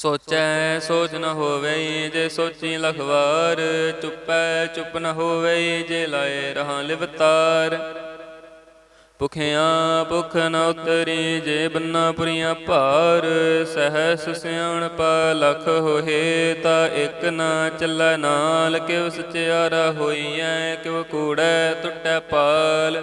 ਸੋਚੈ, ਸੋਚ ਨ ਹੋਵੇ ਜੇ ਸੋਚੀ ਲਖਵਾਰ, ਚੁੱਪੈ, ਚੁੱਪ ਨ ਹੋਵੇ ਜੇ ਲਾਏ ਰਹਾ ਲਿਵਤਾਰ। ਭੁਖਿਆ, ਭੁਖ ਨ ਉਤਰੀ ਜੇ ਬੰਨਾ ਪੁਰੀਆਂ ਭਾਰ, ਸਹਸ ਸਿਆਣਪ ਲਖ ਹੋਏ ਤਾ ਇਕ ਨਾ ਚੱਲੈ ਨਾਲ, ਕਿਵ ਸਚਿਆਰਾ ਹੋਈਐ, ਕਿਵ ਕੂੜੈ ਟੁੱਟੈ ਪਾਲ।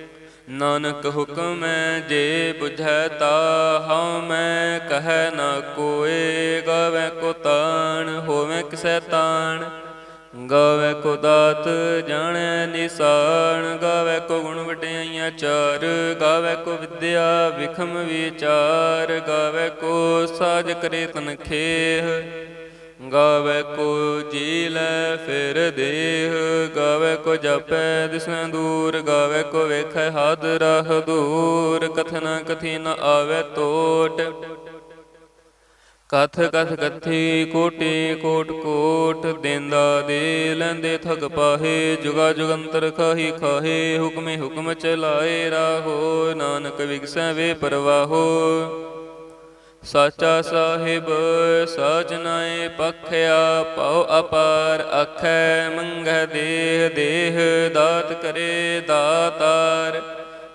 ਨਾਨਕ ਹੁਕਮੈ ਜੇ 부ਝੈ ਤਾ ਹਉ ਮੈਂ ਕਹੈ ਨਾ ਕੋਏ, ਗਾਵੇ ਕੋ ਤਾਣ, ਹੋਵੇ ਕਿਸੈ ਤਾਣ। ਗਾਵੇ ਕੋ ਦਾਤ ਜਾਣੈ ਨਿਸਾਨ ਗਾਵੇ ਕੋ ਗੁਣ ਵਡਿਆਈਆਂ ਚਾਰ, ਗਾਵੇ ਕੋ ਵਿਦਿਆ ਵਿਖਮ ਵਿਚਾਰ, ਗਾਵੇ ਕੋ ਸਾਜ ਕਰੇ ਤਨ ਖੇਹ। ਗਾਵੇ ਕੋ ਜੀ ਲੈ ਫਿਰ ਦੇਹ। ਗਾਵੇ ਕੋ ਜਪੈ ਦਿਸੈ ਦੂਰ। ਗਾਵੇ ਕੋ ਵੇਖੈ, ਹਦ ਰਹ ਦੂਰ। ਕਥਨਾ ਕਥੀ ਨ ਆਵੇ ਟੋਟ ਕਥ ਕਥ ਕਥੀ ਕੋਟੇ ਕੋਟ ਕੋਟ। ਦਿੰਦਾ ਦੇ ਲੈਂਦੇ ਥਗ ਪਾਹੇ। ਜੁਗਾ ਜੁਗੰਤਰ ਖਾਹੀ ਖਾਹੇ। ਹੁਕਮੇ ਹੁਕਮ ਚਲਾਏ ਰਾਹੋ। ਨਾਨਕ ਵਿਗਸੈ ਵੇ ਪਰਵਾਹੋ। ਸਾਚਾ ਸਾਹਿਬ ਸਾਜਨਾਏ ਪਖਿਆ ਪਉ ਅਪਾਰ ਅਖੈ ਮੰਗੈ ਦੇਹ ਦੇਹ ਦਾਤ ਕਰੇ ਦਾਤਾਰ।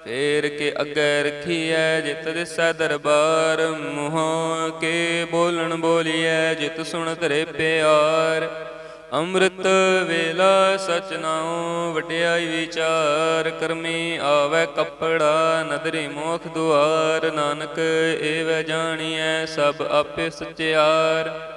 ਫੇਰ ਕੇ ਅੱਗੇ ਰਖੀਐ ਜਿਤ ਦਿਸੈ ਦਰਬਾਰ, ਮੂੰਹ ਕੇ ਬੋਲਣ ਬੋਲੀਐ ਜਿਤ ਸੁਣ ਧਰੇ ਪਿਆਰ। ਅੰਮ੍ਰਿਤ ਵੇਲਾ ਸਚ ਨਾਉ ਵਡਿਆਈ ਵਿਚਾਰ ਕਰਮੀ ਆਵੇ ਕੱਪੜਾ, ਨਦਰੀ ਮੋਖ ਦੁਆਰ, ਨਾਨਕ ਏਵ ਜਾਣੀਐ ਸਭ ਆਪੇ ਸਚਿਆਰ।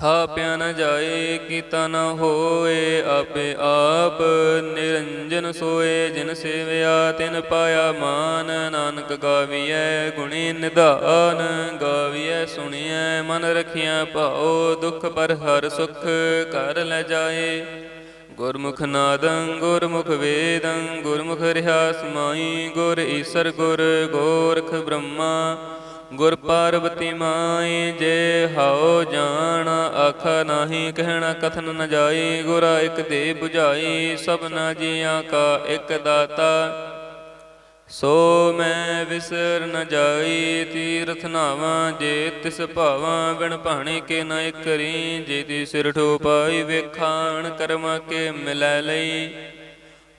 ਥਾਪਿਆ ਨ ਜਾਏ ਕੀਤਾ ਨ ਹੋਏ ਆਪੇ ਆਪ ਨਿਰੰਜਨ ਸੋਏ, ਜਿਨ ਸੇਵਿਆ ਤਿਨ ਪਾਇਆ ਮਾਨ, ਨਾਨਕ ਗਾਵੀਐ ਗੁਣੀ ਨਿਧਾਨ, ਗਾਵੀਐ ਸੁਣੀਐ ਮਨ ਰਖਿਆ ਭਾਉ, ਦੁਖ ਪਰ ਹਰ ਸੁਖ ਕਰ ਲੈ ਜਾਏ। ਗੁਰਮੁਖ ਨਾਦੰ, ਗੁਰਮੁਖ ਵੇਦੰ, ਗੁਰਮੁਖ ਰਿਹਾ ਸਮਾਈ ਗੁਰ ਈਸਰ ਗੁਰ ਗੋਰਖ ਬ੍ਰਹਮਾ ਗੁਰ ਪਾਰਵਤੀ ਮਾਈ ਜੇ ਹਉ ਜਾਣ ਆਖ ਨਾਹੀ ਕਹਿਣਾ, ਕਥਨ ਨ ਜਾਈ, ਗੁਰਾ ਇਕ ਦੇ 부ਝਾਈ ਸਭਨਾ ਜੀਆਂ ਕਾ ਇਕ ਦਾਤਾ। ਸੋ ਮੈਂ ਵਿਸਰ ਨ ਜਾਈ, ਤੀਰਥ ਨਾਵਾਂ, ਜੇ ਤਿਸ ਭਾਵਾਂ, ਬਿਨ ਭਾਣੇ ਕੇ ਨ ਕਰੀ ਜੇ ਦੀ ਸਿਰ ਠੋ ਪਾਈ ਵੇਖਾਣ ਕਰਮਾ ਕੇ ਮਿਲੈ ਲਈ।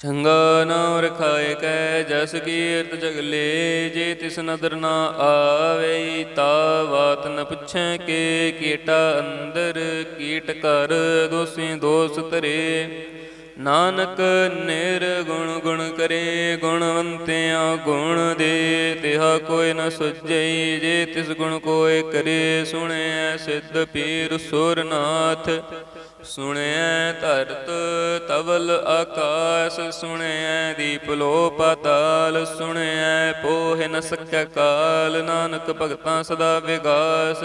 ਚੰਗਾ ਨਾਮ ਰਖਾਏ ਕੈ ਜਸ ਕੀਰਤ ਜਗਲੇ ਜੇ ਤਿਸ ਨਦਰ ਨਾ ਆਵੇ ਤਾ ਬਾਤ ਨ ਪੁੱਛੈ ਕੇ ਕੀਟਾ ਅੰਦਰ, ਕੀਟ ਕਰ ਦੋਸੀ ਦੋਸ ਧਰੇ। ਨਾਨਕ ਨਿਰਗੁਣ ਗੁਣ ਕਰੇ ਗੁਣਵੰਤਿਆ ਗੁਣ ਦੇ, ਤਿਹਾ ਕੋਈ ਨ ਸੁਝਈ, ਜੇ ਤਿਸ ਗੁਣ ਕੋਇ ਕਰੇ, ਸੁਣੈ ਸਿੱਧ ਪੀਰ ਸੁਰਨਾਥ। ਸੁਣਿਐ ਧਰਤ ਤਵਲ ਆਕਾਸ, ਸੁਣਿਐ ਦੀਪ ਲੋ ਪਾਤਾਲ ਸੁਣਿਐ ਪੋਹਿ ਨ ਸਕੈ ਕਾਲ, ਨਾਨਕ ਭਗਤਾਂ ਸਦਾ ਵਿਗਾਸ।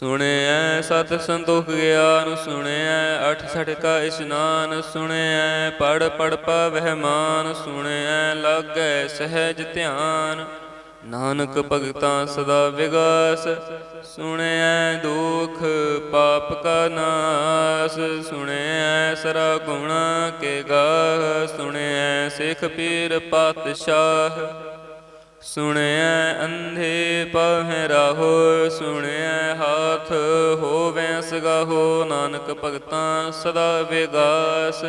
ਸੁਣਿਐ ਸਤ ਸੰਤੋਖ ਗਿਆਨ, ਸੁਣਿਐ ਅਠ ਸਠ ਇਸ਼ਨਾਨ, ਸੁਣਿਐ ਪੜ ਪੜ ਪਾਵਹਿ ਮਾਨ, ਸੁਣਿਐ ਲਾਗੈ ਸਹਿਜ ਧਿਆਨ। ਨਾਨਕ ਭਗਤਾਂ ਸਦਾ ਵਿਗਾਸ, ਸੁਣਿਐ ਦੁਖ ਪਾਪ ਕਾ ਨਾਸ, ਸੁਣਿਐ ਸਰਾ ਗੁਣਾ ਕੇ ਗਾਹ ਸੁਣਿਐ ਸਿੱਖ ਪੀਰ ਪਾਤਸ਼ਾਹ। ਸੁਣਿਐ ਅੰਧੇ ਪਾਹੇ ਰਾਹੋ, ਸੁਣਿਐ ਹਾਥ ਹੋਵੇ ਸਗਾਹੋ, ਨਾਨਕ ਭਗਤਾਂ ਸਦਾ ਵਿਗਾਸ।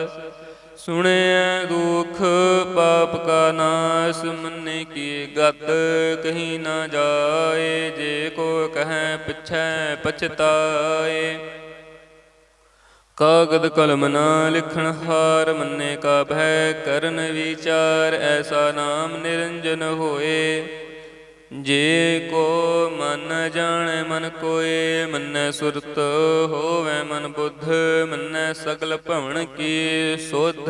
ਸੁਣਿਐ ਦੁਖ ਪਾਪ ਕਾ ਨਾਸ, ਮੰਨੇ ਕੀ ਗਤ ਕਹੀ ਨਾ ਜਾਏ, ਜੇ ਕੋ ਕਹੈ ਪਿਛੈ ਪਛਤਾਏ। ਕਾਗਦ ਕਲਮ ਨਾ ਲਿਖਣ ਹਾਰ ਮੰਨੇ ਕਾ ਭੈ ਕਰਨ ਵਿਚਾਰ, ਐਸਾ ਨਾਮ ਨਿਰੰਜਨ ਹੋਏ। ਜੇ ਕੋ ਮਨ ਜਾਣੈ ਮਨ ਕੋਏ, ਮੰਨੈ ਸੁਰਤ ਹੋਵੇ ਮਨ ਬੁੱਧ, ਮੰਨੈ ਸਗਲ ਭਵਨ ਕੀ ਸ਼ੋਧ।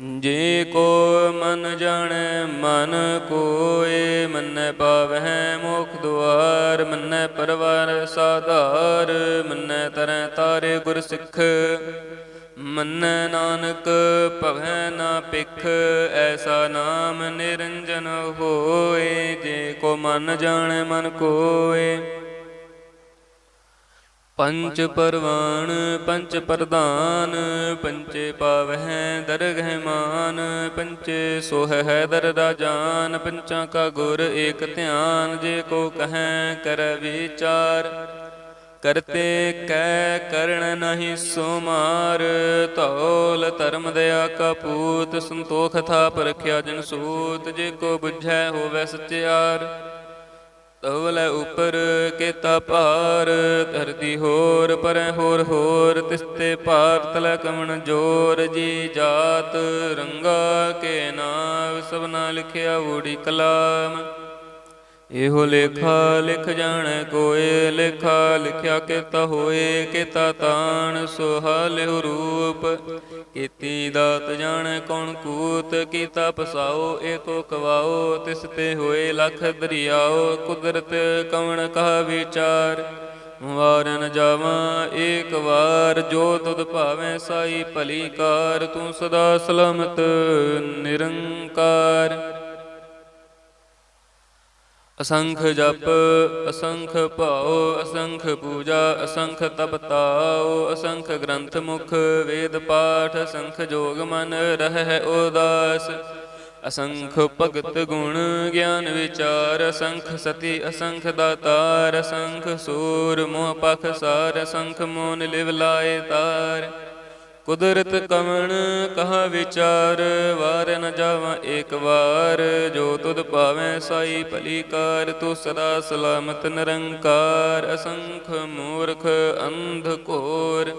ਜੇ ਕੋ ਮਨ ਜਾਣੈ, ਮਨ ਕੋਏ। ਮੰਨੈ ਪਾਵਹਿ ਮੋਖ ਦੁਆਰ, ਮੰਨੈ ਪਰਵਾਰ ਸਾਧਾਰ। ਮੰਨੈ ਤਰੈ ਤਾਰੇ ਗੁਰ ਸਿੱਖ। ਮੰਨੈ ਨਾਨਕ, ਭਵੈ ਨਾ ਪਿਖ ਐਸਾ ਨਾਮ ਨਿਰੰਜਨ ਹੋਏ। ਜੇ ਕੋ ਮਨ ਜਾਣੈ, ਮਨ ਕੋਏ। ਪੰਚ ਪਰਵਾਨ ਪੰਚ ਪ੍ਰਧਾਨ ਪੰਚੇ ਪਾਵਹਿ, ਦਰਗਹਿ ਮਾਨ ਪੰਚੇ ਸੋਹ ਹੈ ਦਰ ਰਾਜਾਨ ਪੰਚਾਂ ਕਾ ਗੁਰ ਏਕ ਧਿਆਨ, ਜੇ ਕੋ ਕਹੈ ਕਰ ਵਿਚਾਰ। ਕਰਤੇ ਕੈ ਕਰਣ ਨਹੀਂ ਸੋ ਤੌਲ ਧਰਮ ਦਇਆ ਕਾ ਸੰਤੋਖ ਥਾਪ ਰਖਿਆ ਜਨ ਸੂਤ, ਜੇ ਕੋ ਬੁਝੈ ਹੋਵੇ ਸਚਿਆਰ। ਤਵਲੇ ਉਪਰ ਕੇਤਾ ਭਾਰ, ਧਰਤੀ ਹੋਰ, ਪਰੈ ਹੋਰ ਹੋਰ ਤਿਸਤੇ ਭਾਰ, ਤਲੇ ਕਮਣ ਜੋਰ ਜੀ ਜਾਤ, ਰੰਗਾ ਕੇ ਨਾਮ ਸਭਨਾ ਲਿਖਿਆ ਊੜੀ ਕਲਾਮ। ਇਹੋ ਲੇਖਾ ਲਿਖ ਜਾਣੈ ਕੋਏ, ਲੇਖਾ ਲਿਖਿਆ ਕੀਤਾ ਹੋਏ, ਕੀਤਾ ਤਾਣ ਸੁਹਾਲਿਓ ਰੂਪ। ਕੀਤੀ ਦਾਤ ਜਾਣੈ ਕੌਣ ਕੂਤ, ਕੀਤਾ ਪਸਾਓ ਏਕੋ ਕਵਾਓ, ਤਿਸ ਤੇ ਹੋਏ ਲਖ ਦਰਿਆਓ, ਕੁਦਰਤ ਕਵਣ ਕਹਾ ਵਿਚਾਰ। ਵਾਰ ਜਾਵਾਂ ਏਕ ਵਾਰ, ਜੋ ਤੁਧ ਭਾਵੇਂ ਸਾਈ ਭਲੀ ਕਾਰ, ਤੂੰ ਸਦਾ ਸਲਾਮਤ ਨਿਰੰਕਾਰ। ਅਸੰਖ ਜਪ, ਅਸੰਖ ਭਾਉ, ਅਸੰਖ ਪੂਜਾ, ਅਸੰਖ ਤਪ ਤਾਉ ਅਸੰਖ ਗ੍ਰੰਥ ਮੁਖ, ਵੇਦ ਪਾਠ, ਅਸੰਖ ਜੋਗ ਮਨ ਰਹਿ ਉਦਾਸ। ਅਸੰਖ ਭਗਤ ਗੁਣ, ਗਿਆਨ ਵਿਚਾਰ, ਅਸੰਖ ਸਤੀ, ਅਸੰਖ ਦਾਤਾਰ, ਅਸੰਖ ਸੂਰ, ਮੋਹ ਪਖ ਸਾਰ, ਅਸੰਖ ਮੋਨ ਲਿਵ ਲਾਏ ਤਾਰ। ਕੁਦਰਤ ਕਵਣ ਕਹਾ ਵਿਚਾਰ, ਵਾਰ ਨ ਜਾਵਾਂ ਏਕ ਵਾਰ। ਜੋ ਤੁਧ ਭਾਵੇਂ ਸਾਈ ਭਲੀ ਕਾਰ ਤੂੰ ਸਦਾ ਸਲਾਮਤ ਨਿਰੰਕਾਰ। ਅਸੰਖ ਮੂਰਖ ਅੰਧ ਕੋਰ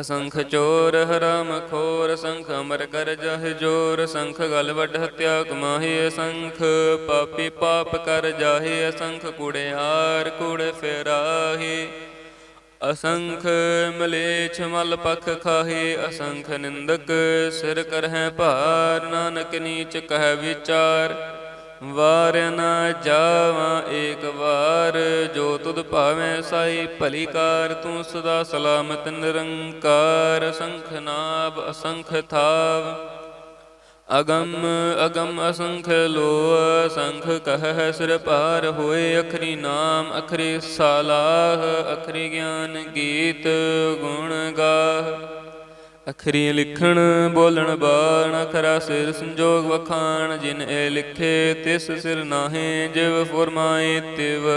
ਅਸੰਖ ਚੋਰ ਹਰਾਮ ਖੋਰ। ਅਸੰਖ ਅਮਰ ਕਰ ਜਹ ਜੋਰ ਸੰਖ ਗਲ ਵੱਡ ਹਤਿਆ ਕਮਾਹੀ ਅਸੰਖ। ਪਾਪੀ ਪਾਪ ਕਰ ਜਾਹੇ ਅਸੰਖ ਕੁੜਿਆਰ ਕੁੜ ਫੇਰਾਹੀ। ਅਸੰਖ ਮਲੇਛ ਮਲ ਪਖ ਖਾਹੇ, ਅਸੰਖ ਨਿੰਦਕ ਸਿਰ ਕਰਹਿ ਭਾਰ, ਨਾਨਕ ਨੀਚ ਕਹਿ ਵਿਚਾਰ। ਵਾਰ ਨਾ ਜਾਵਾਂ ਏਕ ਵਾਰ, ਜੋ ਤੁਧ ਭਾਵੇਂ ਸਾਈ ਭਲੀ ਕਾਰ, ਤੂੰ ਸਦਾ ਸਲਾਮਤ ਨਿਰੰਕਾਰ। ਅਸੰਖ ਨਾਭ, ਅਸੰਖ ਥਾਵ। ਅਗੰਮ ਅਗੰਮ ਅਸੰਖ ਲੋ ਅਸੰਖ ਕਹ ਸਿਰ ਪਾਰ ਹੋਏ, ਅਖਰੀ ਨਾਮ, ਅਖਰੀ ਸਾਲਾਹ, ਅਖਰੀ ਗਿਆਨ ਗੀਤ ਗੁਣ ਗਾਹ। ਅਖਰੀ ਲਿਖਣ, ਬੋਲਣ, ਬਾਣ ਅਖਰਾ ਸਿਰ ਸੰਜੋਗ ਵਖਾਣ, ਜਿਨ ਇਹ ਲਿਖੇ, ਤਿਸ ਸਿਰ ਨਾਹੇ, ਜਿਵ ਫੁਰਮਾਏ, ਤਿਵ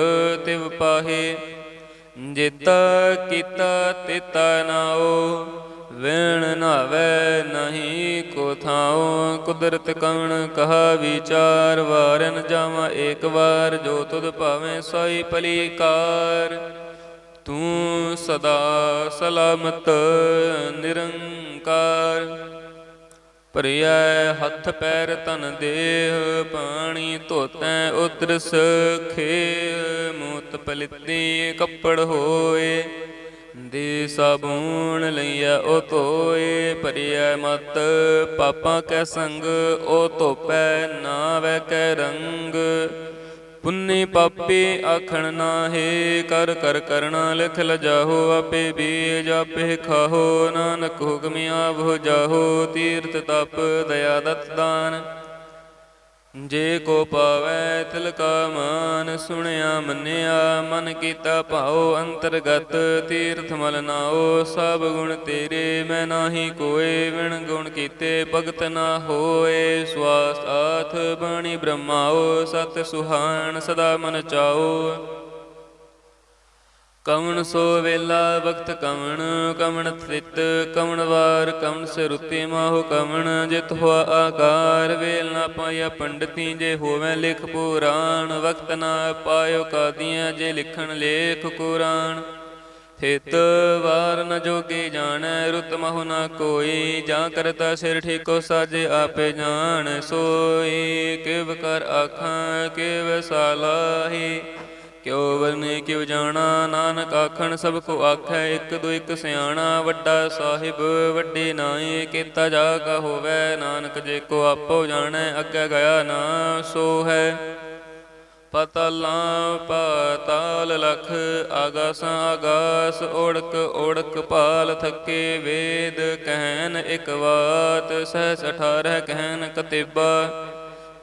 ਤਿਵ ਪਾਹੇ। ਜੇਤਾ ਕੀਤਾ, ਤੇਤਾ ਨਾਓ ਵੇਣ ਨਾਵੇ ਨਹੀਂ ਕੋ ਥਾਉ, ਕੁਦਰਤ ਕਵਣ ਕਹਾ ਵਿਚਾਰ, ਵਾਰਨ ਜਾਵਾ ਏਕ ਵਾਰ, ਜੋ ਤੁਧ ਭਾਵੇਂ ਸੋਈ ਭਲੀ ਕਾਰ ਤੂੰ ਸਦਾ ਸਲਾਮਤ ਨਿਰੰਕਾਰ। ਭਰਿਆ ਹੱਥ ਪੈਰ ਤਨ ਦੇਹ, ਪਾਣੀ ਧੋਤੈ ਉਦਰਸ ਖੇ ਮੂਤ ਪਲਿੱਤੀ ਕੱਪੜ ਹੋਏ ਦੇ ਸਾਬੂਣ ਲਈਆ ਉਹ ਧੋਏ ਭਰਿਆ ਮਤ। ਪਾਪਾਂ ਕੈ ਸੰਗ, ਉਹ ਧੋਪੈ ਨਾ ਵੈ ਕੈ ਰੰਗ। ਪੁੰਨੀ ਪਾਪੀ ਆਖਣ ਨਾਹੀ, ਕਰ ਕਰ ਕਰਣਾ ਲਿਖ ਲਜਾਹੋ, ਆਪੇ ਬੀਜ ਆਪੇ ਖਾਹੋ। ਨਾਨਕ ਹੁਕਮ ਆਵੋ ਜਾਹੋ, ਤੀਰਥ ਤਪ, ਦਇਆ ਦਤ ਦਾਨ। ਜੇ ਕੋ ਪਾਵੈ ਤਿਲ ਮਾਨ ਸੁਣਿਆ ਮੰਨਿਆ, ਮਨ ਕੀਤਾ ਭਾਉ ਅੰਤਰਗਤ ਤੀਰਥ ਮਲ ਨਾਓ ਸਭ ਗੁਣ ਤੇਰੇ ਮੈਂ ਨਾਹੀ ਕੋਏ, ਵਿਣ ਗੁਣ ਕੀਤੇ ਭਗਤ ਨਾ ਹੋਏ, ਸਵਾਸ ਆਥ ਬਾਣੀ ਬ੍ਰਹਮਾਓ ਸਤ ਸੁਹਾਣ ਸਦਾ ਮਨ ਚਾਓ ਕਵਣ ਸੋ ਵੇਲਾ ਵਕਤ ਕਵਣ ਕਵਣ ਥਿਤ ਕਵਣ ਵਾਰ ਕਵਣ ਸਿਰੁਤੇ ਮਾਹੁ ਕਵਣ ਜਿਤ ਹੋਆ ਆਕਾਰ, ਵੇਲ ਨਾ ਪਾਇਆ ਪੰਡਤੀ, ਜੇ ਹੋਵੇ ਲਿਖ ਪੁਰਾਣ, ਵਕਤ ਨਾ ਪਾਇਓ ਕਾਦੀਆਂ, ਜੇ ਲਿਖਣ ਲੇਖ ਕੁਰਾਨ। ਹਿਤ ਵਾਰ ਨ ਜੋਗੀ ਜਾਣੈ, ਰੁਤ ਮਹੁ ਨਾ ਕੋਈ, ਜਾਂ ਕਰਤਾ ਸਿਰ ਠੀਕੋ ਸਾਜੇ ਆਪੇ ਜਾਣ, ਸੋਈ ਕਿਵ ਕਰ ਆਖਾਂ, ਕਿਵ ਸਾਲਾਹੀ। ਕਿਉ ਵਰਨੇ ਕਿਉ ਜਾਣਾ, ਨਾਨਕ ਆਖਣ ਸਭ ਕੋ ਆਖੈ, ਇੱਕ ਦੋ ਇੱਕ ਸਿਆਣਾ, ਵੱਡਾ ਸਾਹਿਬ, ਵੱਡੇ ਨਾਏ, ਕੀਤਾ ਜਾ ਕਾ ਹੋਵੇ, ਨਾਨਕ ਜੇ ਕੋ ਆਪੋ ਜਾਣੈ, ਅੱਗੇ ਗਿਆ ਨਾ ਸੋ ਹੈ ਪਤਲਾਂ, ਪਾਤਾਲ ਲਖ, ਆਗਾਸਾਂ, ਆਗਾਸ ਓੜਕ ਓੜਕ ਪਾਲ ਥੱਕੇ, ਵੇਦ, ਕਹਿਨ ਇਕ ਵਾਤ ਸਹਿ 18 ਕਹਿਨ ਕਤਿਬਾ।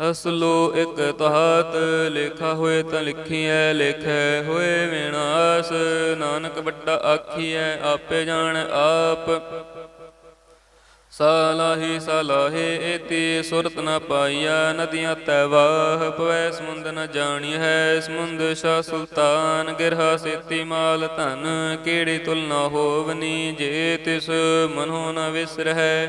ਅਸਲੋ ਇਕ ਤਹਤ ਲਿਖਾ ਹੋਏ ਤਾਂ ਲਿਖੀਐ, ਲਿਖੈ ਹੋਏ ਵਿਨਾਸ਼। ਨਾਨਕ ਵੱਡਾ ਆਖੀਐ, ਆਪੇ ਜਾਣ ਆਪ। ਸਾਲਾਹੀ, ਸਾਲਾਹੇ ਏਤੀ ਸੁਰਤ ਨ ਪਾਈਆ ਨਦੀਆਂ ਤੈ ਵਾਹ ਪਵੈ, ਸਮੁੰਦ ਨ ਜਾਣੀ ਹੈ ਸਮੁੰਦ ਸ਼ਾ ਸੁਲਤਾਨ, ਗਿਰਹਾ ਸੇਤੀ ਮਾਲ ਧਨ, ਕਿਹੜੀ ਤੁਲਨਾ ਹੋਵਨੀ ਜੇ ਤਿਸ ਮਨੋ ਨ ਵਿਸਰਹਿ।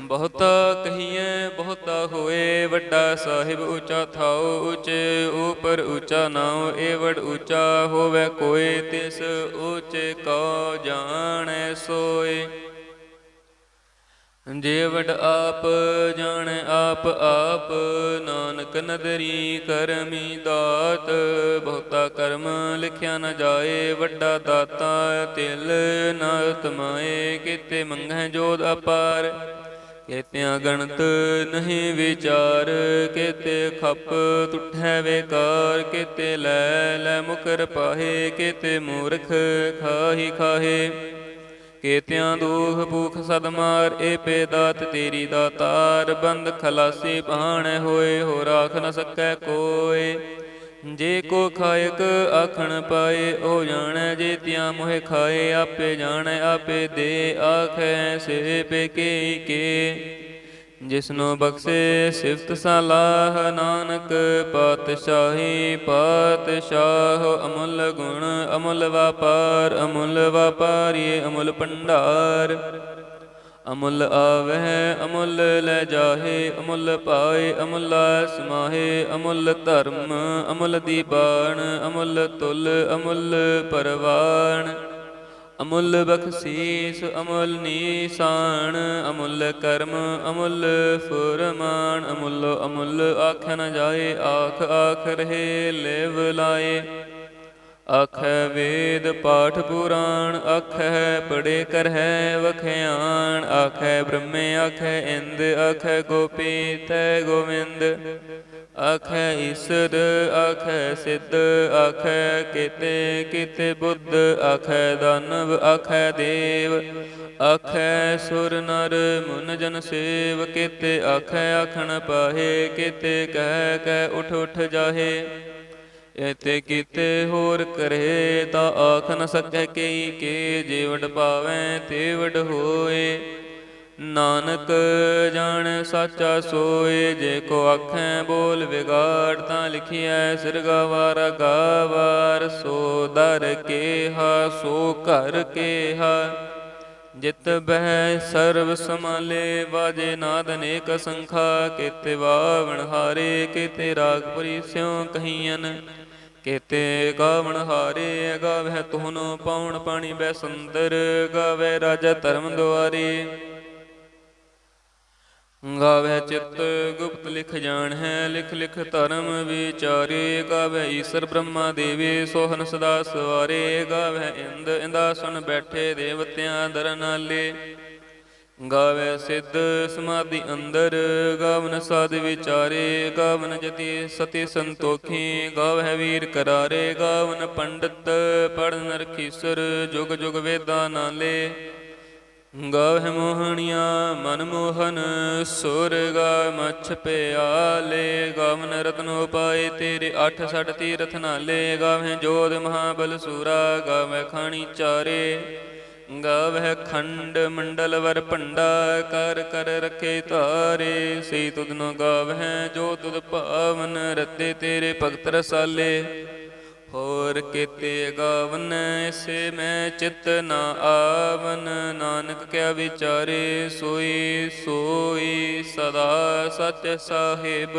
ਬਹੁਤਾ ਕਹੀਏ ਬਹੁਤਾ ਹੋਏ, ਵੱਡਾ ਸਾਹਿਬ ਉੱਚਾ ਥਾਉ, ਉੱਚੇ ਉਪਰ ਉੱਚਾ ਨਾਉ ਏ ਉੱਚਾ ਹੋਵੇ ਕੋਏ, ਤਿਸ ਉੱਚੇ ਕੋ ਜਾਣੈ ਸੋਏ। ਜੇਵਟ ਆਪ ਜਾਣੈ, ਆਪ ਆਪ ਨਾਨਕ ਨਦਰੀ ਕਰਮੀ ਦਾਤ, ਬਹੁਤਾ ਕਰਮ ਲਿਖਿਆ ਨ ਜਾਏ, ਵੱਡਾ ਦਾਤਾ ਤਿਲ ਨਾ ਤਮਾਏ ਕਿਤੇ ਮੰਗੈ ਜੋਦ ਅਪਾਰ। ਕੇਤਿਆਂ ਗਣਤ ਨਹੀਂ ਵਿਚਾਰ, ਕੇਤੇ ਖੱਪ ਤੁਠੈ ਵੇਕਾਰ, ਕੇਤੇ ਲੈ ਲੈ ਮੁਕਰ ਪਾਹੇ, ਕਿਤੇ ਮੂਰਖ ਖਾਹੀ ਖਾਹੇ। ਕੇਤਿਆਂ ਦੁਖ ਭੂਖ ਸਦਮਾਰ ਏ ਪੇ ਦਾਤ ਤੇਰੀ ਦਾਤਾਰ, ਬੰਦ ਖਲਾਸੀ ਭਾਣੇ ਹੋਏ ਹੋ ਰਾਖ ਨ ਸਕੈ ਕੋਏ। ਜੇ ਕੋ ਖਾਇਕ ਆਖਣ ਪਾਏ, ਉਹ ਜਾਣੈ ਜੇ ਤਿਆ ਮੋਹਿ ਖਾਏ, ਆਪੇ ਜਾਣੈ, ਆਪੇ ਦੇ ਆਖੈ, ਸੇ ਪੇ ਕੇ ਕੇ। ਜਿਸਨੂੰ ਬਖਸ਼ੇ ਸਿਫਤ ਸਲਾਹ, ਨਾਨਕ ਪਾਤਸ਼ਾਹੀ ਪਾਤਸ਼ਾਹ, ਅਮੁੱਲ ਗੁਣ, ਅਮੁੱਲ ਵਪਾਰ, ਅਮੁੱਲ ਵਪਾਰੀ ਅਮੁੱਲ ਭੰਡਾਰ। ਅਮੁੱਲ ਆਵਹਿ, ਅਮੁੱਲ ਲੈ ਜਾਹੇ, ਅਮੁੱਲ ਪਾਏ, ਅਮੁੱਲ ਸਮਾਹੇ, ਅਮੁੱਲ ਧਰਮ, ਅਮੁੱਲ ਦੀਬਾਨ ਅਮੁੱਲ ਤੁਲ, ਅਮੁੱਲ ਪਰਵਾਨ ਅਮੁੱਲ ਬਖਸ਼ੀਸ, ਅਮੁੱਲ ਨੀਸਾਨ ਅਮੁੱਲ ਕਰਮ, ਅਮੁੱਲ ਫੁਰਮਾਨ, ਅਮੁੱਲ ਅਮੁੱਲ ਆਖਿ ਨ ਜਾਏ, ਆਖ ਆਖ ਰਹੇ, ਲਿਵ ਲਾਏ। ਆਖੈ ਵੇਦ ਪਾਠ ਪੁਰਾਣ ਆਖੈ ਪੜੇ ਕਰਹਿ ਵਖਿਆਣ ਆਖੈ ਬ੍ਰਹਮੇ ਆਖੈ ਇੰਦ ਆਖੈ ਗੋਪੀ, ਤੈ ਗੋਵਿੰਦ। ਆਖੈ ਈਸਰ ਆਖੈ ਸਿੱਧ ਆਖੈ ਕੀਤੇ ਕੀਤੇ ਬੁੱਧ ਆਖੈ ਦਾਨਵ ਆਖੈ ਦੇਵ। ਆਖੈ ਸੁਰ ਨਰ, ਮੁਨ ਜਨ ਸੇਵ, ਕੀਤੇ ਆਖੈ ਆਖਣ ਪਾਹੇ, ਕੀਤੇ ਕਹਿ ਕਹਿ ਉਠ ਉਠ ਜਾਹੇ। ਇਤੇ ਕੀਤੇ ਹੋਰ ਕਰੇ ਤਾਂ ਆਖ ਨ ਸਕੈ ਕਈ ਕੇ ਜੇ ਵਡ ਪਾਵੈ ਹੋਏ। ਨਾਨਕ ਜਾਣ ਸਾਚਾ ਸੋਏ, ਜੇ ਕੋ ਆਖੈ ਬੋਲ ਵਿਗਾੜ ਤਾਂ ਲਿਖਿਐ ਸਿਰਗਾਵਾਰ ਗਾਵਾਰ ਸੋ ਦਰ ਕੇਹਾ, ਸੋ ਘਰ ਕੇਹਾ। ਜਿਤ ਬਹਿ ਸਰਬ ਸਮਾਲੇ ਬਾਜੇ ਨਾਦ ਅਨੇਕ ਸੰਖਾ, ਕਿਤੇ ਵਾਵਣ ਹਾਰੇ, ਕੀਤੇ ਰਾਗ ਪੁਰੀ ਸਿਉ ਕਹੀਨ ਕੀਤੇ ਗਾਵਣ ਹਾਰੇ ਗਾਵਹਿ ਤੁਹਨ ਪਾਉਣ ਪਾਣੀ ਬੈ ਸੁੰਦਰ ਗਾਵੇ ਰਾਜਾ ਧਰਮ ਦੁਆਰੇ। ਗਾਵੇ ਚਿੱਤ ਗੁਪਤ ਲਿਖ ਜਾਣ ਹੈ ਲਿਖ ਲਿਖ ਧਰਮ ਵਿਚਾਰੇ। ਗਾਵੇ ਈਸ਼ਰ ਬ੍ਰਹਮਾ ਦੇਵੇ, ਸੋਹਨ ਸਦਾ ਸਵਾਰੇ। ਗਾਵੇ ਇੰਦ ਇੰਦਾ ਸੁਣ ਬੈਠੇ ਦੇਵਤਿਆਂ ਦਰ ਨਾਲੇ ਗਾਵੇ ਸਿੱਧ ਸਮਾਧੀ ਅੰਦਰ, ਗਾਵਨ ਸਾਧ ਵਿਚਾਰੇ, ਗਾਵਨ ਜਤੀ ਸਤੀ ਸੰਤੋਖੀ, ਗਾਵਹਿ ਵੀਰ ਕਰਾਰੇ, ਗਾਵਨ ਪੰਡਤ ਪੜਨ ਰਖੀਸਰ ਜੁਗ ਜੁਗ ਵੇਦਾਂ ਨਾਲੇ। ਗਾਵਹਿ ਮੋਹਣੀਆਂ ਮਨ ਮੋਹਨ ਸੁਰ ਗਾ ਮਛ ਪਿਆਲੇ। ਗਾਵਨ ਰਤਨ ਉਪਾਏ ਤੇਰੇ ਅੱਠ ਸਠ ਤੀਰਥ ਨਾਲੇ। ਗਾਵਹਿ ਜੋਧ ਮਹਾਬਲ ਸੂਰਾ, ਗਾਵਹਿ ਖਾਣੀ ਚਾਰੇ। ਗਾਵਹਿ ਖੰਡ ਮੰਡਲ ਵਰ ਭੰਡਾ, ਕਰ ਕਰ ਰਖੇ ਤਾਰੇ ਸੇ ਤੁਧਨੋ ਗਾਵਹਿ, ਜੋ ਤੁਧ ਭਾਵਨ ਰਤੇ ਤੇਰੇ ਭਗਤ ਰਸਾਲੇ। ਹੋਰ ਕੀਤੇ ਗਾਵਨ ਸੇ ਮੈਂ ਚਿਤ ਨਾ ਆਵਨ। ਨਾਨਕ ਕਿਆ ਵਿਚਾਰੇ, ਸੋਈ ਸੋਈ ਸਦਾ ਸਚ ਸਾਹਿਬ।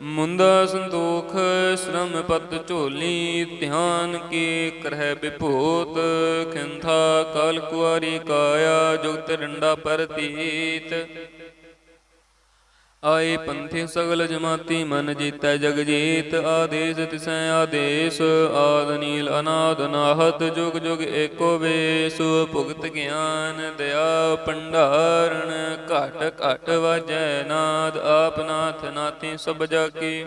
ਮੁੰਦਾ ਸੰਤੋਖ, ਸ਼ਰਮ ਪਤ ਝੋਲੀ, ਧਿਆਨ ਕੀ ਕਰਹਿ ਵਿਭੂਤ, ਖਿੰਥਾ ਕਲ ਕੁਆਰੀ ਕਾਇਆ, ਜੁਗਤ ਡੰਡਾ ਪਰਤੀਤ। ਆਏ ਪੰਥੀ ਸਗਲ ਜਮਾਤੀ ਮਨ ਜੀਤੈ ਜਗ ਜੀਤ, ਆਦੇਸ ਤਿਸੈ ਆਦੇਸ, ਆਦ ਨੀਲ ਅਨਾਦ ਨਾਹਤ, ਜੁਗ ਜੁਗ ਏਕੋ ਵੇਸ, ਭੁਗਤ ਗਿਆਨ ਦਇਆ ਭੰਡਾਰਣ ਘਟ ਘਟ ਵਾਜੈ ਨਾਦ, ਆਪ ਨਾਥ ਨਾਥੀ ਸਭ ਜਾ ਕੀ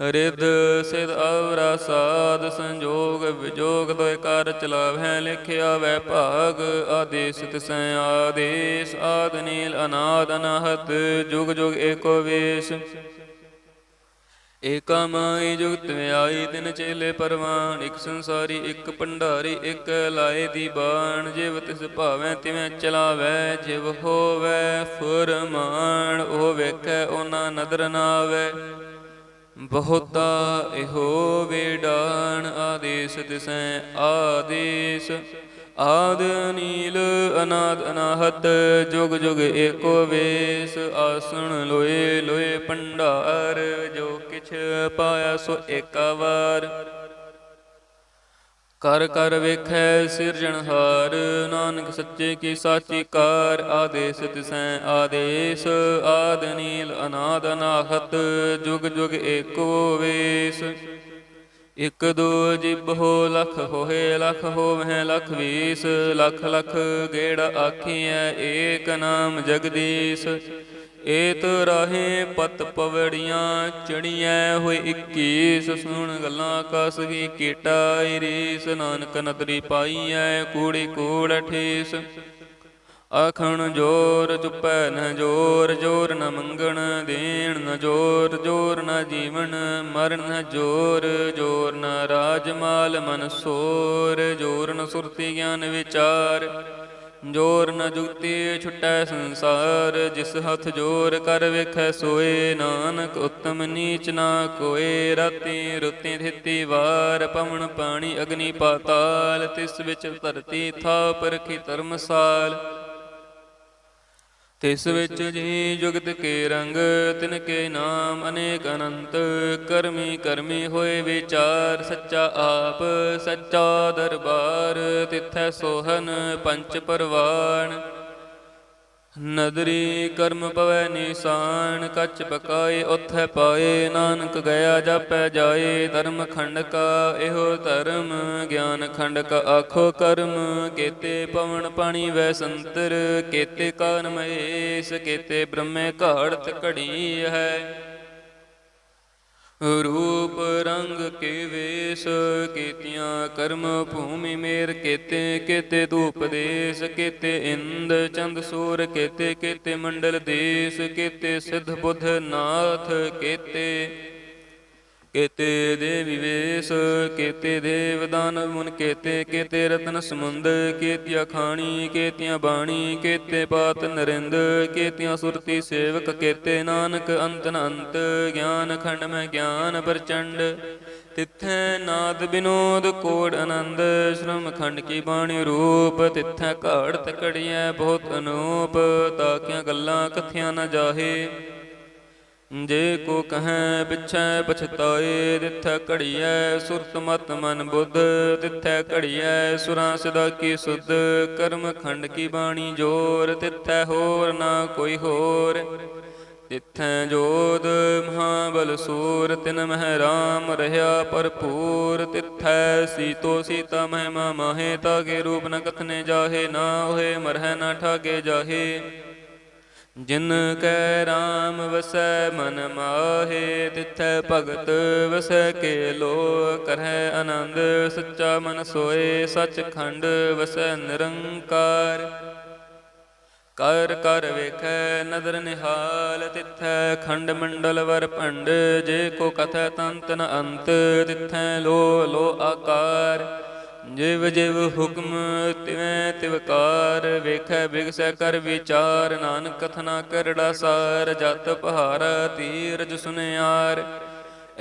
ਰਿਦ ਸਿਧ ਅਵਰਾ ਸਾਧ ਸੰਜੋਗ ਵਿਜੋਗ ਦੋਇ ਕਰ ਚਲਾਵੈ ਲਿਖਿਆ ਵੈ ਭਾਗ ਆਦੇਸ ਤਿਸੈ ਆਦੇਸ ਆਦ ਨੀਲ ਅਨਾਦ ਅਨਾਹਤ ਜੁਗ ਜੁਗ ਏਕੋ ਵੇਸ਼। ਏਕਾ ਮਾਈ ਜੁਗਤ ਆਈ ਤਿਨ ਚੇਲੇ ਪਰਵਾਨ, ਇੱਕ ਸੰਸਾਰੀ, ਇੱਕ ਭੰਡਾਰੀ, ਇਕ ਲਾਏ ਦੀ ਬਾਣ। ਜਿਵ ਤਿਸ ਭਾਵੈ ਤਿਵੇਂ ਚਲਾਵੈ, ਜਿਵ ਹੋਵੈ ਫੁਰਮਾਨ, ਉਹ ਵੇਖੈ ਉਹਨਾਂ ਨਦਰ ਨਾ ਆਵੈ ਬਹੁਤਾ ਇਹੋ ਵੇਡਾਨ ਆਦੇਸ ਤਿਸੈ ਆਦੇਸ। ਆਦ ਨੀਲ ਅਨਾਦ ਅਨਾਹਤ, ਜੁਗ ਜੁਗ ਏਕੋ ਵੇਸ। ਆਸਣ ਲੋਏ ਲੋਏ ਭੰਡਾਰ ਜੋ ਕਿਛ ਪਾਇਆ ਸੋ ਏਕਾ ਵਾਰ। ਕਰ ਕਰ ਵੇਖੈ ਸਿਰਜਣਹਾਰ ਨਾਨਕ ਸੱਚੇ ਕੀ ਸਾਚੀ ਕਾਰ, ਆਦੇਸ ਤਿਸੈ ਆਦੇਸ, ਆਦ ਨੀਲ ਅਨਾਦ ਅਨਾਹਤ ਜੁਗ ਜੁਗ ਏਕੋ ਵੇਸ ਇਕ ਦੋ ਜਿਬ ਹੋ ਲਖ ਹੋਏ ਲਖ ਹੋਵਹਿ ਲਖ ਵੀਸ, ਲਖ ਲਖ ਗੇੜ ਆਖੀਐ ਏਕ ਨਾਮ ਜਗਦੀਸ਼। ਏਤ ਰਾਹੇ ਪਤ ਪਵੜੀਆਂ ਚੜੀਐ ਹੋਏ 21 ਸੁਣ ਗੱਲਾਂ ਕਸ ਕੀ ਕੀਟਾ ਰੀਸ ਨਾਨਕ ਨਦਰੀ ਪਾਈਐ ਕੂੜੀ ਕੂੜ ਠੇਸ ਆਖਣ ਜੋਰ ਚੁਪੈ ਨ ਜੋਰ ਜੋਰ ਨ ਮੰਗਣ ਦੇਣ ਨ ਜੋਰ ਜੋਰ ਨ ਜੀਵਨ ਮਰਨ ਨ ਜੋਰ ਜੋਰ ਨ ਰਾਜਮਾਲ ਮਨ ਸੋਰ, ਜੋਰ ਨ ਸੁਰਤੀ ਗਿਆਨ ਵਿਚਾਰ। ਜੋਰ ਨ ਜੁਗਤੀ ਛੁਟੈ ਸੰਸਾਰ, ਜਿਸ ਹੱਥ ਜੋਰ ਕਰ ਵੇਖੈ ਸੋਏ, ਨਾਨਕ ਉਤਮ ਨੀਚ ਨਾ ਕੋਏ, ਰਾਤੀ ਰੁੱਤੀ ਥਿੱਤੀ ਵਾਰ, ਪਵਨ ਪਾਣੀ ਅਗਨੀ ਪਾਤਾਲ, ਤਿਸ ਵਿੱਚ ਧਰਤੀ ਥਾਪ ਰਖੀ ਧਰਮਸਾਲ। ਤਿਸ ਵਿੱਚ ਜੀ ਜੁਗਤ ਕੇ ਰੰਗ, ਤਿਨ ਕੇ ਨਾਮ ਅਨੇਕ ਅਨੰਤ। ਕਰਮੀ ਕਰਮੀ ਹੋਏ ਵਿਚਾਰ, ਸੱਚਾ ਆਪ, ਸੱਚਾ ਦਰਬਾਰ। ਤਿਥੈ ਸੋਹਨ ਪੰਚ ਪਰਵਾਨ ਨਦਰੀ ਕਰਮ ਪਵੈ ਨਿਸ਼ਾਨ, ਕੱਚ ਪਕਾਏ ਉਥੈ ਪਾਏ, ਨਾਨਕ ਗਿਆ ਜਾਪੈ ਜਾਏ, ਧਰਮ ਖੰਡ ਕਾ ਇਹੋ ਧਰਮ, ਗਿਆਨ ਖੰਡ ਕਾ ਆਖੋ ਕਰਮ, ਕੇਤੇ ਪਵਨ ਪਾਣੀ ਵੈ ਸੰਤਰ, ਕੇਤੇ ਕਾਨ ਮਹੇਸ਼ ਕੇਤੇ ਬ੍ਰਹਮੇ ਘਾੜਤ ਘੜੀ ਹੈ। ਰੂਪ ਰੰਗ ਕੇ ਵੇਸ ਕੀਤਿਆਂ, ਕਰਮ ਭੂਮੀ ਮੇਰ ਕੇਤੇ ਕੇਤੇ ਧੂਪ ਦੇਸ, ਕੇਤੇ ਇੰਦ ਚੰਦ ਸੂਰ, ਕੇਤੇ ਕੇਤੇ ਮੰਡਲ ਦੇਸ, ਕੇਤੇ ਸਿੱਧ ਬੁੱਧ ਨਾਥ ਕੇਤੇ। ਕੇਤੇ ਦੇ ਵੇਸ ਕੇਤੇ ਦੇਵ ਦਾਨਵ ਮੁਨ ਕੇਤੇ ਕੇਤੇ ਰਤਨ ਸਮੁੰਦ ਕੇਤਿਆ ਖਾਣੀ, ਕੇਤੀਆਂ ਬਾਣੀ, ਕੇਤੇ ਪਾਤ ਨਰਿੰਦ, ਕੇਤਿਆ ਸੁਰਤੀ ਸੇਵਕ, ਕੇਤੇ ਨਾਨਕ ਅੰਤ ਨ ਗਿਆਨ ਖੰਡ ਮੈਂ ਗਿਆਨ ਪ੍ਰਚੰਡ। ਤਿੱਥੈ ਨਾਦ ਬਿਨੋਦ ਕੋੜ ਆਨੰਦ, ਸ਼੍ਰਮ ਖੰਡ ਕੀ ਬਾਣੀ ਰੂਪ, ਤਿੱਥੈ ਘਾੜ ਘੜੀਐ ਬਹੁਤ ਅਨੂਪ, ਤਾਕੀਆਂ ਗੱਲਾਂ ਕਥਿਆਂ ਨਾ ਜਾਹੇ। ਜੇ ਕੋ ਕਹੈ ਪਿਛੈ ਪਛਤਾਏ, ਤਿਥੈ ਘੜੀਐ ਸੁਰਤ ਮਤ ਮਨ ਬੁੱਧ, ਤਿਥੈ ਘੜੀਐ ਸੁਰਾਂ ਸਦਾ ਕੀ ਸੁਧ, ਕਰਮ ਖੰਡ ਕੀ ਬਾਣੀ ਜੋਰ, ਤਿਥੈ ਹੋਰ ਨਾ ਕੋਈ ਹੋਰ। ਤਿਥੈ ਜੋਦ ਮਹਾਬਲ ਸੂਰ, ਤਿਨ ਮਹਿ ਰਾਮ ਰਹਾ ਭਰਪੂਰ। ਤਿਥੈ ਸੀਤੋ ਸੀਤਾ ਮਹਿਮਾ ਮਾਹੇ, ਤਾਗੇ ਰੂਪ ਨ ਕਥਨੇ ਜਾਹੇ, ਨਾ ਹੋਏ ਮਰਹਿ ਨਾ ਠਾਗੇ ਜਾਹੇ। ਜਿਨ ਕੈ RAM ਵਸੈ ਮਨ ਮਾਹੇ, ਤਿਥੈ ਭਗਤ ਵਸੈ ਕੇ ਲੋ ਕਰਹਿ ਆਨੰਦ, ਸੱਚਾ ਮਨ ਸੋਏ ਸਚ ਖੰਡ ਵਸੈ ਨਿਰੰਕਾਰ। ਕਰ ਕਰ ਵੇਖੈ ਨਦਰ ਨਿਹਾਲ, ਤਿਥੈ ਖੰਡ ਮੰਡਲ ਵਰ ਭੰਡ, ਜੇ ਕੋ ਕਥੈ ਤੰਤ ਨ ਅੰਤ, ਤਿਥੈ ਲੋ ਲੋ ਆਕਾਰ। ਜਿਵ ਜਿਵ ਹੁਕਮ ਤਿਵੇਂ ਤਿਵਕਾਰ ਵੇਖੈ ਬਿਗਸੈ ਕਰ ਵਿਚਾਰ, ਨਾਨਕ ਕਥਨਾ ਕਰੜਾ ਸਾਰ, ਜਤ ਪਹਾਰ ਤੀਰਜ ਸੁਨਿਆਰ।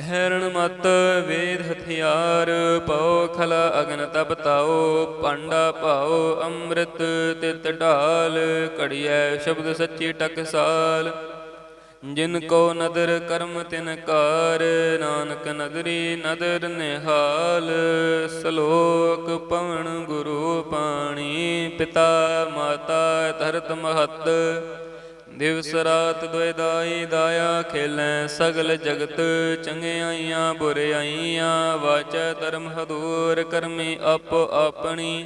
ਹੈਰਣ ਮਤ ਵੇਦ ਹਥਿਆਰ ਪਉ ਖਲ ਅਗਨ ਤਪ ਤਾਓ ਪਾਂਡਾ ਭਾਉ ਅੰਮ੍ਰਿਤ ਤਿਤ ਢਾਲ, ਘੜੀਐ ਸ਼ਬਦ ਸੱਚੀ ਟਕਸਾਲ। ਜਿਨ ਕੋ ਨਦਰ ਕਰਮ ਤਿਨ ਕਾਰ, ਨਾਨਕ ਨਦਰੀ ਨਦਰ ਨਿਹਾਲ, ਸ਼ਲੋਕ ਪਵਨ ਗੁਰੂ ਪਾਣੀ, ਪਿਤਾ ਮਾਤਾ ਧਰਤ ਮਹਤ, ਦਿਵਸ ਰਾਤ ਦੁਇ ਦਾਇਆ ਖੇਲੈ ਸਗਲ ਜਗਤ ਚੰਗਿਆਈਆਂ ਬੁਰਿਆਈਆਂ ਵਾਚੈ ਧਰਮ ਹਦੂਰ ਕਰਮੀ ਆਪੋ ਆਪਣੀ।